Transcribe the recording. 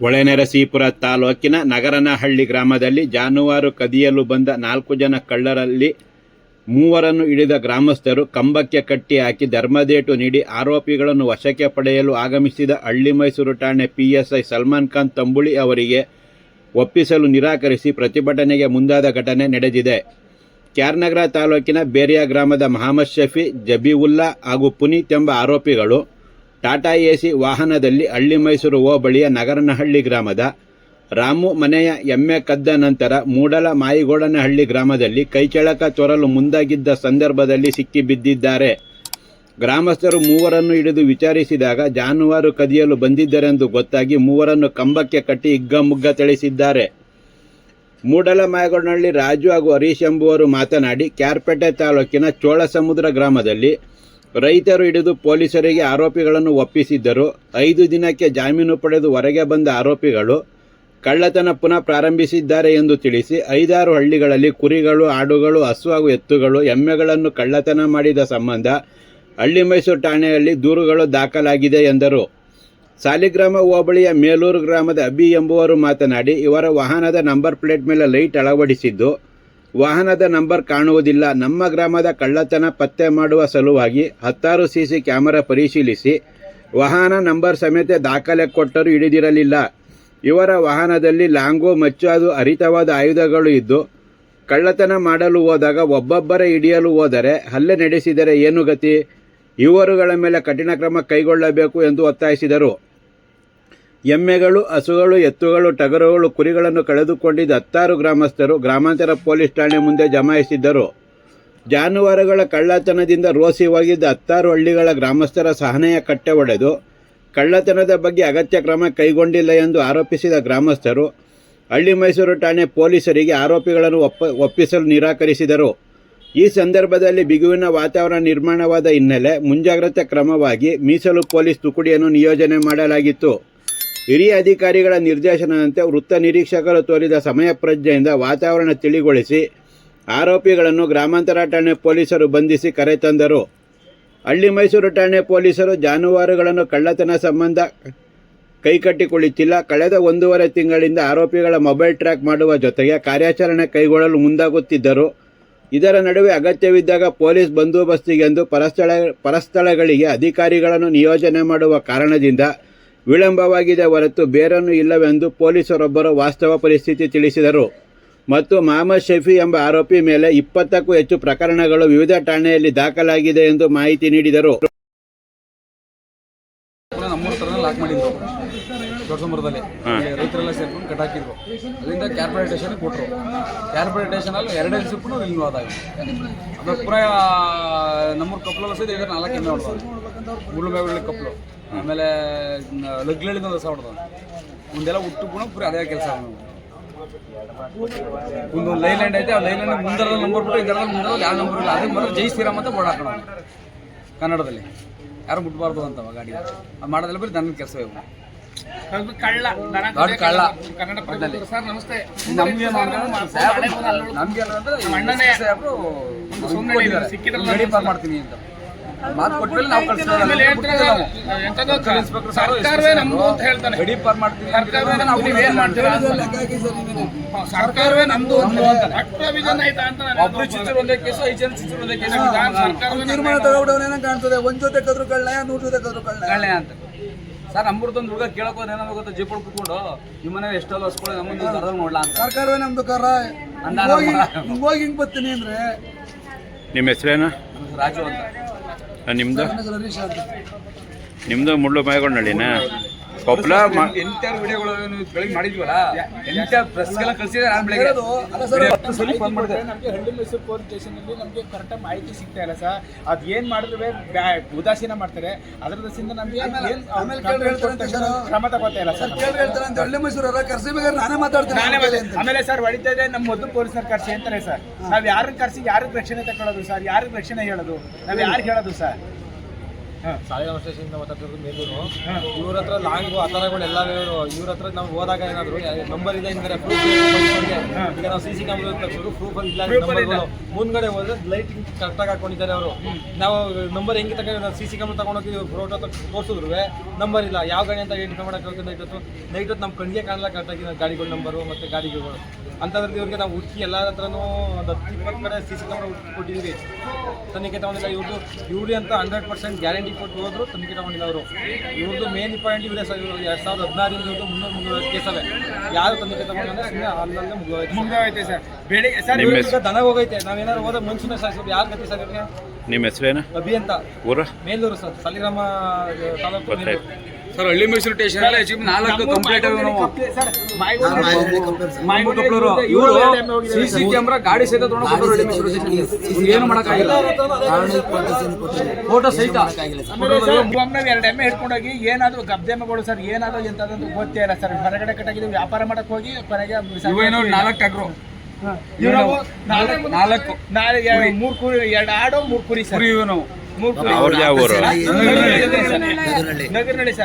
ಹೊಳೆನರಸೀಪುರ ತಾಲೂಕಿನ ನಗರನಹಳ್ಳಿ ಗ್ರಾಮದಲ್ಲಿ ಜಾನುವಾರು ಕದಿಯಲು ಬಂದ ನಾಲ್ಕು ಜನ ಕಳ್ಳರಲ್ಲಿ ಮೂವರನ್ನು ಹಿಡಿದ ಗ್ರಾಮಸ್ಥರು ಕಂಬಕ್ಕೆ ಕಟ್ಟಿ ಹಾಕಿ ಧರ್ಮದೇಟು ನೀಡಿ ಆರೋಪಿಗಳನ್ನು ವಶಕ್ಕೆ ಪಡೆಯಲು ಆಗಮಿಸಿದ ಹಳ್ಳಿ ಮೈಸೂರು ಠಾಣೆ ಪಿಎಸ್ಐ ಸಲ್ಮಾನ್ ಖಾನ್ ತಂಬುಳಿ ಅವರಿಗೆ ಒಪ್ಪಿಸಲು ನಿರಾಕರಿಸಿ ಪ್ರತಿಭಟನೆಗೆ ಮುಂದಾದ ಘಟನೆ ನಡೆದಿದೆ. ಕ್ಯಾರ್ನಗರ ತಾಲೂಕಿನ ಬೇರಿಯಾ ಗ್ರಾಮದ ಮಹಮ್ಮದ್ ಶಫಿ, ಜಬೀವುಲ್ಲಾ ಹಾಗೂ ಪುನೀತ್ ಎಂಬ ಆರೋಪಿಗಳು ಟಾಟಾ ಎಸಿ ವಾಹನದಲ್ಲಿ ಹಳ್ಳಿ ಮೈಸೂರು ಹೋಬಳಿಯ ನಗರನಹಳ್ಳಿ ಗ್ರಾಮದ ರಾಮು ಮನೆಯ ಎಮ್ಮೆ ಕದ್ದ ನಂತರ ಮೂಡಲ ಮಾಯಿಗೋಡನಹಳ್ಳಿ ಗ್ರಾಮದಲ್ಲಿ ಕೈಚಳಕ ತೋರಲು ಮುಂದಾಗಿದ್ದ ಸಂದರ್ಭದಲ್ಲಿ ಸಿಕ್ಕಿಬಿದ್ದಿದ್ದಾರೆ ಗ್ರಾಮಸ್ಥರು ಮೂವರನ್ನು ಹಿಡಿದು ವಿಚಾರಿಸಿದಾಗ ಜಾನುವಾರು ಕದಿಯಲು ಬಂದಿದ್ದರೆಂದು ಗೊತ್ತಾಗಿ ಮೂವರನ್ನು ಕಂಬಕ್ಕೆ ಕಟ್ಟಿ ಹಿಗ್ಗಮುಗ್ಗ ಥಳಿಸಿದ್ದಾರೆ. ಮೂಡಲ ಮಾಯಗೋಡನಹಳ್ಳಿ ರಾಜು ಹಾಗೂ ಹರೀಶ್ ಎಂಬುವರು ಮಾತನಾಡಿ, ಕ್ಯಾರ್ಪೇಟೆ ತಾಲೂಕಿನ ಚೋಳಸಮುದ್ರ ಗ್ರಾಮದಲ್ಲಿ ರೈತರು ಹಿಡಿದು ಪೊಲೀಸರಿಗೆ ಆರೋಪಿಗಳನ್ನು ಒಪ್ಪಿಸಿದ್ದರು. ಐದು ದಿನಕ್ಕೆ ಜಾಮೀನು ಪಡೆದು ಹೊರಗೆ ಬಂದ ಆರೋಪಿಗಳು ಕಳ್ಳತನ ಪುನಃ ಪ್ರಾರಂಭಿಸಿದ್ದಾರೆ ಎಂದು ತಿಳಿಸಿ ಐದಾರು ಹಳ್ಳಿಗಳಲ್ಲಿ ಕುರಿಗಳು, ಆಡುಗಳು, ಹಸು ಹಾಗೂ ಎತ್ತುಗಳು, ಎಮ್ಮೆಗಳನ್ನು ಕಳ್ಳತನ ಮಾಡಿದ ಸಂಬಂಧ ಹಳ್ಳಿ ಮೈಸೂರು ಠಾಣೆಯಲ್ಲಿ ದೂರುಗಳು ದಾಖಲಾಗಿದೆ ಎಂದರು. ಸಾಲಿಗ್ರಾಮ ಹೋಬಳಿಯ ಮೇಲೂರು ಗ್ರಾಮದ ಅಬಿ ಎಂಬುವರು ಮಾತನಾಡಿ, ಇವರ ವಾಹನದ ನಂಬರ್ ಪ್ಲೇಟ್ ಮೇಲೆ ಲೈಟ್ ಅಳವಡಿಸಿದ್ದು ವಾಹನದ ನಂಬರ್ ಕಾಣುವುದಿಲ್ಲ. ನಮ್ಮ ಗ್ರಾಮದ ಕಳ್ಳತನ ಪತ್ತೆ ಮಾಡುವ ಸಲುವಾಗಿ ಹತ್ತಾರು ಸಿಸಿ ಕ್ಯಾಮೆರಾ ಪರಿಶೀಲಿಸಿ ವಾಹನ ನಂಬರ್ ಸಮೇತ ದಾಖಲೆ ಕೊಟ್ಟರೂ ಹಿಡಿದಿರಲಿಲ್ಲ. ಇವರ ವಾಹನದಲ್ಲಿ ಲಾಂಗೋ ಮಚ್ಚು ಅದು ಹರಿತವಾದ ಆಯುಧಗಳು ಇದ್ದು, ಕಳ್ಳತನ ಮಾಡಲು ಹೋದಾಗ ಒಬ್ಬೊಬ್ಬರೇ ಹಿಡಿಯಲು ಹೋದರೆ ಹಲ್ಲೆ ನಡೆಸಿದರೆ ಏನು ಗತಿ? ಇವರುಗಳ ಮೇಲೆ ಕಠಿಣ ಕ್ರಮ ಕೈಗೊಳ್ಳಬೇಕು ಎಂದು ಒತ್ತಾಯಿಸಿದರು. ಎಮ್ಮೆಗಳು, ಹಸುಗಳು, ಎತ್ತುಗಳು, ಟಗರುಗಳು, ಕುರಿಗಳನ್ನು ಕಳೆದುಕೊಂಡಿದ್ದ ಹತ್ತಾರು ಗ್ರಾಮಸ್ಥರು ಗ್ರಾಮಾಂತರ ಪೊಲೀಸ್ ಠಾಣೆ ಮುಂದೆ ಜಮಾಯಿಸಿದ್ದರು. ಜಾನುವಾರುಗಳ ಕಳ್ಳತನದಿಂದ ರೋಸಿ ಹೋಗಿದ್ದ ಹತ್ತಾರು ಹಳ್ಳಿಗಳ ಗ್ರಾಮಸ್ಥರ ಸಹನೆಯ ಕಟ್ಟೆ ಒಡೆದು ಕಳ್ಳತನದ ಬಗ್ಗೆ ಅಗತ್ಯ ಕ್ರಮ ಕೈಗೊಂಡಿಲ್ಲ ಎಂದು ಆರೋಪಿಸಿದ ಗ್ರಾಮಸ್ಥರು ಹಳ್ಳಿ ಮೈಸೂರು ಠಾಣೆ ಪೊಲೀಸರಿಗೆ ಆರೋಪಿಗಳನ್ನು ಒಪ್ಪ, ಒಪ್ಪಿಸಲು ನಿರಾಕರಿಸಿದರು. ಈ ಸಂದರ್ಭದಲ್ಲಿ ಬಿಗುವಿನ ವಾತಾವರಣ ನಿರ್ಮಾಣವಾದ ಹಿನ್ನೆಲೆ ಮುಂಜಾಗ್ರತೆ ಕ್ರಮವಾಗಿ ಮೀಸಲು ಪೊಲೀಸ್ ತುಕುಡಿಯನ್ನು ನಿಯೋಜನೆ ಮಾಡಲಾಗಿತ್ತು. ಹಿರಿಯ ಅಧಿಕಾರಿಗಳ ನಿರ್ದೇಶನದಂತೆ ವೃತ್ತ ನಿರೀಕ್ಷಕರು ತೋರಿದ ಸಮಯ ಪ್ರಜ್ಞೆಯಿಂದ ವಾತಾವರಣ ತಿಳಿಗೊಳಿಸಿ ಆರೋಪಿಗಳನ್ನು ಗ್ರಾಮಾಂತರ ಠಾಣೆ ಪೊಲೀಸರು ಬಂಧಿಸಿ ಕರೆತಂದರು ಹಳ್ಳಿ ಮೈಸೂರು ಠಾಣೆ ಪೊಲೀಸರು ಜಾನುವಾರುಗಳನ್ನು ಕಳ್ಳತನ ಸಂಬಂಧ ಕೈಕಟ್ಟಿಕೊಳ್ಳುತ್ತಿಲ್ಲ. ಕಳೆದ ಒಂದೂವರೆ ತಿಂಗಳಿಂದ ಆರೋಪಿಗಳ ಮೊಬೈಲ್ ಟ್ರ್ಯಾಕ್ ಮಾಡುವ ಜೊತೆಗೆ ಕಾರ್ಯಾಚರಣೆ ಕೈಗೊಳ್ಳಲು ಮುಂದಾಗುತ್ತಿದ್ದರು. ಇದರ ನಡುವೆ ಅಗತ್ಯವಿದ್ದಾಗ ಪೊಲೀಸ್ ಬಂದೋಬಸ್ತಿಗೆಂದು ಪರಸ್ಥಳ, ಪರಸ್ಥಳಗಳಿಗೆ ಅಧಿಕಾರಿಗಳನ್ನು ನಿಯೋಜನೆ ಮಾಡುವ ಕಾರಣದಿಂದ ವಿಳಂಬವಾಗಿದೆ ಹೊರತು ಬೇರನ್ನು ಇಲ್ಲವೆಂದು ಪೊಲೀಸರೊಬ್ಬರು ವಾಸ್ತವ ಪರಿಸ್ಥಿತಿ ತಿಳಿಸಿದರು. ಮತ್ತು ಮಹಮ್ಮದ್ ಶಫಿ ಎಂಬ ಆರೋಪಿ ಮೇಲೆ ಇಪ್ಪತ್ತಕ್ಕೂ ಹೆಚ್ಚು ಪ್ರಕರಣಗಳು ವಿವಿಧ ಠಾಣೆಯಲ್ಲಿ ದಾಖಲಾಗಿದೆ ಎಂದು ಮಾಹಿತಿ ನೀಡಿದರು ಪುನಃ ನಮ್ಮೂರ ಥರ ಲಾಕ್ ಮಾಡಿದ್ರು ದೊಡ್ಡಸಂಬರದಲ್ಲಿ ರೈತರೆಲ್ಲ ಸೇರ್ಕೊಂಡು ಕಟಾಕಿದ್ರು ಅಲ್ಲಿಂದ ಕ್ಯಾರ್ಪೊರೇಟೇಷನ್ ಕೊಟ್ಟರು ಕ್ಯಾರ್ಪೊರೇಟ್ ಅಲ್ಲಿ ಎರಡೇ ಸಿಪ್ಪು ರಿನ್ಯೂ ಆದಾಗ ಅದು ಪೂರ ನಮ್ಮೂರು ಕಪ್ಪಲೆಲ್ಲ ಸಹಿತ ಇದ್ರೆ ನಾಲ್ಕು ಎಮ್ಮೆ ಹೊಡ್ತಾರೆ ಮುಳ್ಳುಬೇಗಳಿ ಕಪ್ಪಲು ಆಮೇಲೆ ಲಗ್ಲಳಿಂದ ಒಂದು ಹೊಸ ಹೊಡ್ದ ಮುಂದೆಲ್ಲ ಹುಟ್ಟು ಕೂಡ ಪೂರ ಅದೇ ಕೆಲಸ ಒಂದು ಲೈಲ್ಯಾಂಡ್ ಐತೆ ಆ ಲೈಲ್ಯಾಂಡ್ ಮುಂದರದ ನಂಬರ್ ಬಿಟ್ಟು ಇದರ ಮುಂದರಲ್ಲಿ ಯಾವ ನಂಬರ್ ಇಲ್ಲ. ಅದೇ ಜೈ ಶ್ರೀರಾಮ್ ಅಂತ ಬೋರ್ಡ್ ಹಾಕೋಣ. ಕನ್ನಡದಲ್ಲಿ. ಯಾರು ಮುಟ್ಬಾರ್ದು ಅಂತ ಗಾಡಿ. ಅದು ಮಾಡೋದಿಲ್ಲ ಬರೀ ನನ್ನ ಕೆಲಸ ಇವು ಕಳ್ಳ. ಕಳ್ಳ. ಕನ್ನಡ ಸರ್ ನಮಸ್ತೆ. ನಮ್ಗೆ ನಮ್ಗೆ ಅಣ್ಣನೇ ಸಾಹೇಬ್ರು ಸುಮ್ನೆ ಕೊಟ್ಟಿದ್ದಾರೆ. ಸಿಕ್ಕಿದ್ರಲ್ಲ ಮಾಡ್ತೀನಿ ಅಂತ. ಮಾತು ಕೊಟ್ಮೇಲೆ ನಾವು ಆಮೇಲೆ ಹೇಳ್ತಾರೆ ಎಂತದೋ ಸರ್ಕಾರವೇ ನಮ್ದು ಅಂತ ಹೇಳ್ತಾನೆ. ರೆಡಿ ಪಾರ್ ಮಾಡ್ತೀನಿ ಸರ್ಕಾರವೇ ನಮ್ದು ನೀವು ಏನ್ ಮಾಡ್ತೀರಾ ಹಾ, ಸರ್ಕಾರವೇ ನಮ್ದು ಅಂತ ಅಷ್ಟು ವಿಧಾನ ಆಯ್ತಾ ಅಂತ ನಾನು ಒಬ್ರು ಚಿತ್ರ ಒಂದೇ ಕೇಸು ಐದು ಜನ ಚಿತ್ರ ಒಂದೇ ಕೇಸು ಸರ್ಕಾರವೇ ತೀರ್ಮಾನ ತಗೊಂಡವನೇನ ಕಾಣ್ತದೆ. ಒಂದ್ ಜೊತೆ ಕದ್ರು ಕಳ್ಳ ನೂರ್ ಜೊತೆ ಕದ್ರು ಕಳ್ಳ. ಕಳ್ಳೆ ಅಂತ. ಸರ್ ನಮ್ಮೂರ್ದೊಂದು ಹುಡುಗ ಕೇಳಕ್ ಹೋದ್ರೆ ಏನಾಗ ಗೊತ್ತಾ? ಜೀಪಲ್ಲಿ ಕುತ್ಕೊಂಡು ನಿಮ್ಮ ಮನೆ ಎಷ್ಟೋ ಹಸ್ಕೊಳ್ಳಿ ನಮ್ಮೊಂದು ದರದ ನೋಡ್ಲಾ ಅಂತ. ಸರ್ಕಾರವೇ ನಮ್ದು ಕರ. ಅಂದ ಹಿಂಗ್ ಹೋಗಿ ಹಿಂಗ್ ಬರ್ತೀನಿ ಅಂದ್ರೆ ನಿಮ್ಮ ಹೆಸರೇನು? ರಾಜು ಅಂತ. ಹರೀಶ್ ಅಂತ. ನಿಮ್ಮದು ಮುಳ್ಳು ಮಾಯಗೊಂಡಹಳ್ಳಿನ ಕೊಪ್ಪಳ ಮ ಎಂತ ವಿಡಿಯೋಗಳು ನೀವು ಬೆಳಿಗ್ಗೆ ಮಾಡಿದ್ವಲ್ಲ? ಎಂತ ಪ್ರೆಸ್ಗೆಲ್ಲ ಕಳ್ಸಿದ್ರೆ ನಾನು ಬೆಳಿಗ್ಗೆ. ಅಲ್ಲ ಸರ್ ಹತ್ತು ಸಲ ಫೋನ್ ಮಾಡಿದೆ. ನಮಗೆ ಹಳ್ಳಿ ಮೈಸೂರು ಪೊಲೀಸ್ ಸ್ಟೇಷನಲ್ಲಿ ನಮಗೆ ಕರೆಕ್ಟಾಗಿ ಮಾಹಿತಿ ಸಿಗ್ತಾ ಇಲ್ಲ ಸರ್. ಅದು ಏನು ಮಾಡಿದ್ರೆ ಉದಾಸೀನ ಮಾಡ್ತಾರೆ. ಅದರ ದಸಿಂದ ನಮಗೆ ಏನ್ ಆಮೇಲೆ ಕೇಳಿದ್ರು ಹೇಳ್ತಾರೆ ಅಂತ ಸರ್. ಕ್ರಮ ತಗೋತಾ ಇಲ್ಲ ಸರ್. ಕೇಳಿ ಹೇಳ್ತಾರೆ ಅಂತ ಹಳ್ಳಿ ಮೈಸೂರವ್ರ ಕರ್ಸಿಬೇಕಾದ್ರೆ ನಾನೇ ಮಾತಾಡ್ತೀನಿ. ನಾನೇ ಆಮೇಲೆ ಮತ್ತೆ-. ಆಮೇಲೆ ಸರ್ ಹೊಡಿತಾ ಇದೆ ನಮ್ಮ ಮೊದಲು ಪೊಲೀಸ್ ಕರ್ಸಿ ಅಂತಾರೆ ಸರ್. ನಾವ್ ಯಾರನ್ನ ಕರ್ಸಿ ಯಾರಿಗೆ ರಕ್ಷಣೆ ತಗೊಳ್ಳೋದು ಸರ್? ಯಾರಿಗೆ ರಕ್ಷಣೆ ಹೇಳೋದು? ನಾವ್ ಯಾರು ಹೇಳೋದು ಸರ್? ಸಾಲಿಗ್ರಾಮ ಸ್ಟೇಷನ್ ಮಾತಾಡ್ತಿರೋದು ಮೇಲೂರು. ಇವ್ರ ಹತ್ರ ಲಾಂಗು ಆ ಥರಗಳೆಲ್ಲ ಎಲ್ಲ ಇವ್ರ. ಹತ್ರ ನಾವು ಹೋದಾಗ ಏನಾದ್ರು ನಂಬರ್ ಇದೆ ಅಂದರೆ ಪ್ರೂಫ್ ಈಗ ನಾವು ಸಿ ಸಿ ಕ್ಯಾಮ್ರಾ ತಕ್ಷಣ ಪ್ರೂಫ್ ಇಲ್ಲ ನಂಬರ್ಗಳು. ಮುಂದ್ಗಡೆ ಹೋದ್ರೆ ಲೈಟಿಂಗ್ ಕರೆಕ್ಟಾಗಿ ಹಾಕೊಂಡಿದ್ದಾರೆ ಅವರು. ನಾವು ನಂಬರ್ ಹೆಂಗೆ ತಗೊಂಡು ಸಿ ಸಿ ಕ್ಯಾಮ್ರಾ ತಗೊಂಡೋಗಿ ಫೋಟೋ ತೋರಿಸಿದ್ರು ನಂಬರ್ ಇಲ್ಲ. ಯಾವ ಗಾಡಿ ಅಂತ ಐಡೆಂಟಿಫೈ ಮಾಡೋಕೆ ನೈಟ್ ಹೊತ್ತು. ನೈಟ್ ಹೊತ್ತು ನಮ್ಮ ಕಣ್ಣಿಗೆ ಕಾಣಲ್ಲ ಕರೆಕ್ಟಾಗಿ ಗಾಡಿಗಳ ನಂಬರು ಮತ್ತು ಗಾಡಿಗಳು. ಅಂಥದ್ರಲ್ಲಿ ಇವ್ರಿಗೆ ನಾವು ಹುಡುಕಿ ಎಲ್ಲ ಹತ್ರನೂ ಒಂದು ಹತ್ತು ಇಪ್ಪತ್ತು ಕಡೆ ಸಿ ಸಿ ಕ್ಯಾಮ್ರಾ ಕೊಟ್ಟಿದ್ದೀವಿ. ತನಿಖೆ ತಗೊಂಡಿಲ್ಲ. ಇವ್ರದ್ದು ಇವ್ರಿ ಅಂತ ಹಂಡ್ರೆಡ್ ಪರ್ಸೆಂಟ್ ಗ್ಯಾರಂಟಿ ಕೊಟ್ಟು ಹೋದ್ರು ತನಿಖೆ ತಗೊಂಡಿಲ್ಲ ಅವರು. ಇವ್ರದ್ದು ಮೇನ್ ಪಾಯಿಂಟ್ ಇವರೇ ಸರ್ ಎರಡು ಸಾವಿರದ ಮುನ್ನೂರು ಮುನ್ನೂರು ಮುನ್ನೂರ ಕೇಸವೆ. ಯಾರು ತನಿಖೆ ತಗೊಂಡ್ರೆ ಸುಮ್ಮನೆ ಅಲ್ಲಲ್ಲೇ ಮುಗಿದೋಯ್ತು ಮುಗಿದೋಯ್ತು ಸರ್. ಬೆಳಿಗ್ಗೆ ಸರ್ ನಿಮ್ಮ ಈಗ ದನ ಹೋಗೈತೆ. ನಾವೇನಾದ್ರು ಹೋದ ಮುಂಚಿನ ಸರ್ ಯಾರು ಗತಿ ಸರ್ ಇವ್ರಿಗೆ? ನಿಮ್ಮ ಹೆಸರೇನು? ಅಭಿ ಅಂತ. ಊರ? ಮೇಲೂರು ಸರ್ ಸಲಿರಾಮ ತಾಲೂಕು ಮೇಲೂರು. ಸರ್ ಹಳ್ಳಿ ಮೈಸೂರು ಸ್ಟೇಷನ್ ಅಲ್ಲಿ ಹೆಚ್ಚು ನಾಲ್ಕು ಕಂಪ್ಲೇಂಟ್ ನಾವು. ಸರ್. ಇವರು ಸಿ ಸಿ ಕ್ಯಾಮ್ರಾ ಗಾಡಿ ಸಹಿತ ತೊಗೊಂಡು ಹಳ್ಳಿ ಮೈಸೂರು ಸ್ಟೇಷನ್ ಏನು ಮಾಡೋಕ್ಕಾಗಿಲ್ಲ ಫೋಟೋ ಸಹಿತ. ಎರಡು ಎಮ್ಮೆ ಹಿಡ್ಕೊಂಡೋಗಿ ಏನಾದ್ರು ಗಬ್ದೆಮ್ಮೆಗಳು ಸರ್ ಏನಾದ್ರು ಎಂತದಂತ ಗೊತ್ತೇ ಇಲ್ಲ ಸರ್. ಹೊರಗಡೆ ಕಟ್ಟಾಗಿದ್ದು ವ್ಯಾಪಾರ ಮಾಡಕ್ ಹೋಗಿ ಕೊನೆಗೆ ಇವೇನೋ ನಾಲ್ಕು ಟ್ಯಾಕ್ರು ಇವ್ರು ನಾಲ್ಕು. ನಾಲ್ಕು ಮೂರ್ ಕುರಿ ಎರಡು ಆಡೋ ಮೂರ್ ಕುರಿ ಸರ್. ಇವು ನಾವು. ಮೂರ್ ಕುರಿ. ನಗರನಳ್ಳಿ ಸರ್.